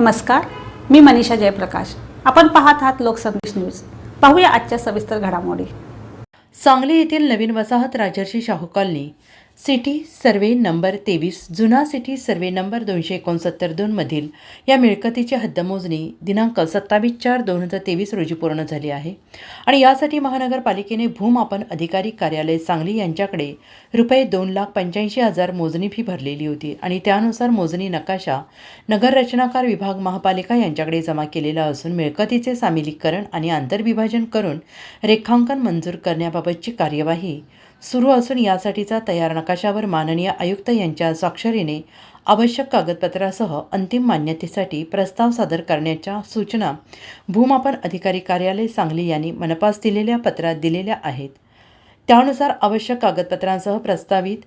नमस्कार मी मनीषा जयप्रकाश. आपण पाहत आहात लोकसंदेश न्यूज. पाहूया आजच्या सविस्तर घडामोडी. सांगली येथील नवीन वसाहत Rajarshi Shahu colony. City survey number तेवीस जुना सिटी सर्वे नंबर दोनशे एकोणसत्तर दोनमधील या मिळकतीची हद्दमोजणी दिनांक सत्तावीस चार दोन हजार तेवीस रोजी पूर्ण झाली आहे. आणि यासाठी महानगरपालिकेने भूमापन अधिकारी कार्यालय सांगली यांच्याकडे रुपये दोन लाख पंच्याऐंशी हजार मोजणी फी भरलेली होती आणि त्यानुसार मोजणी नकाशा नगर रचनाकार विभाग महापालिका यांच्याकडे जमा केलेला असून मिळकतीचे सामिलीकरण आणि आंतरविभाजन करून रेखांकन मंजूर करण्याबाबतची कार्यवाही सुरू असून यासाठीचा तयार नकाशावर माननीय आयुक्त यांच्या स्वाक्षरीने आवश्यक कागदपत्रासह अंतिम मान्यतेसाठी प्रस्ताव सादर करण्याच्या सूचना भूमापन अधिकारी कार्यालय सांगली यांनी मनपास दिलेल्या पत्रात दिलेल्या आहेत. त्यानुसार आवश्यक कागदपत्रांसह प्रस्तावित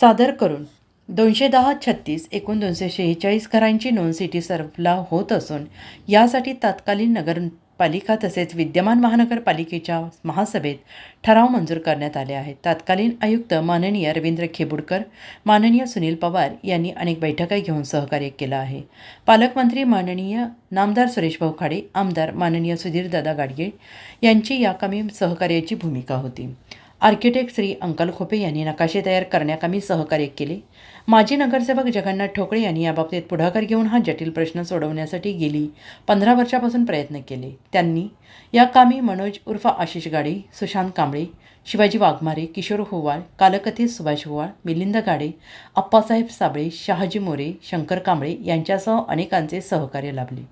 सादर करून दोनशे दहा छत्तीस एकूण दोनशे शेहेचाळीस घरांची नोंद सिटी सर्वला होत असून यासाठी तत्कालीन पालिका तसेच विद्यमान महानगरपालिकेच्या महासभेत ठराव मंजूर करण्यात आले आहेत. तत्कालीन आयुक्त माननीय रवींद्र खेबुडकर माननीय सुनील पवार यांनी अनेक बैठका घेऊन सहकार्य केलं आहे. पालकमंत्री माननीय नामदार सुरेश भाऊ खाडे आमदार माननीय सुधीरदादा गाडगे यांची या कामी सहकार्याची भूमिका होती. आर्किटेक्ट श्री अंकल खोपे यांनी नकाशे तयार करण्याकामी सहकार्य केले. माजी नगरसेवक जगन्नाथ ठोकळे यांनी याबाबतीत पुढाकार घेऊन हा जटिल प्रश्न सोडवण्यासाठी गेली. पंधरा वर्षापासून प्रयत्न केले. त्यांनी या कामी मनोज उर्फ आशिष गाडे सुशांत कांबळे शिवाजी वाघमारे किशोर होवाळ कालकथित सुभाष होवाळ मिलिंद गाडे अप्पासाहेब साबळे शहाजी मोरे शंकर कांबळे यांच्यासह अनेकांचे सहकार्य लाभले.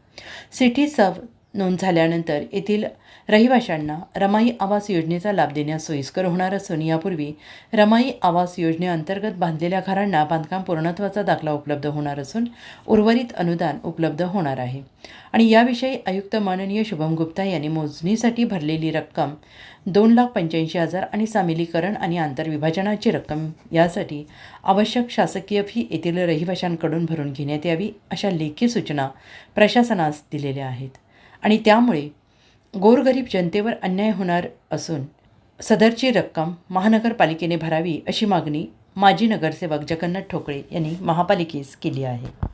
सिटी सब नोंद झाल्यानंतर येथील रहिवाशांना रमाई आवास योजनेचा लाभ देण्यास सोयीस्कर होणार असून यापूर्वी रमाई आवास योजनेअंतर्गत बांधलेल्या घरांना बांधकाम पूर्णत्वाचा दाखला उपलब्ध होणार असून उर्वरित अनुदान उपलब्ध होणार आहे. आणि याविषयी आयुक्त माननीय शुभम गुप्ता यांनी मोजणीसाठी भरलेली रक्कम दोन लाख पंच्याऐंशी हजार आणि सामिलीकरण आणि आंतरविभाजनाची रक्कम यासाठी आवश्यक शासकीय फी येथील रहिवाशांकडून भरून घेण्यात यावी अशा लेखी सूचना प्रशासनास दिलेल्या आहेत. आणि त्यामुळे गोरगरीब जनतेवर अन्याय होणार असून सदरची रक्कम महानगरपालिकेने भरावी अशी मागणी माजी नगरसेवक जगन्नाथ ठोकळे यांनी महापालिकेस केली आहे.